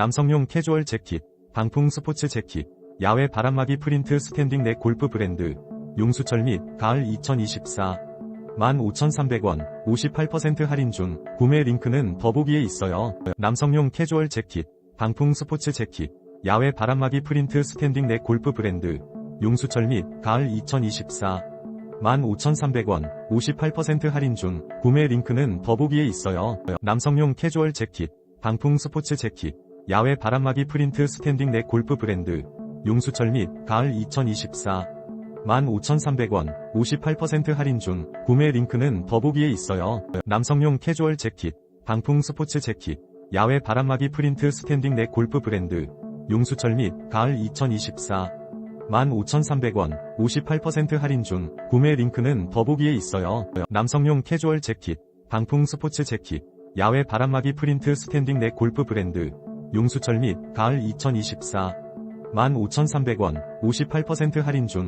남성용 캐주얼 재킷, 방풍 스포츠 재킷, 야외 바람막이 프린트 스탠딩 넥 골프 브랜드, 용수철 및 가을 2024. 15,300원, 58% 할인 중, 구매 링크는 더보기에 있어요. 남성용 캐주얼 재킷, 방풍 스포츠 재킷, 야외 바람막이 프린트 스탠딩 넥 골프 브랜드, 용수철 및 가을 2024. 15,300원, 58% 할인 중, 구매 링크는 더보기에 있어요. 남성용 캐주얼 재킷, 방풍 스포츠 재킷, 야외 바람막이 프린트 스탠딩 넥 골프 브랜드, 용수철 및 가을 2024. 15,300원, 58% 할인 중, 구매 링크는 더보기에 있어요. 남성용 캐주얼 재킷, 방풍 스포츠 재킷, 야외 바람막이 프린트 스탠딩 넥 골프 브랜드, 용수철 및 가을 2024. 15,300원, 58% 할인 중, 구매 링크는 더보기에 있어요. 남성용 캐주얼 재킷, 방풍 스포츠 재킷, 야외 바람막이 프린트 스탠딩 넥 골프 브랜드, 용수철 및 가을 2024. 15,300원, 58% 할인 중,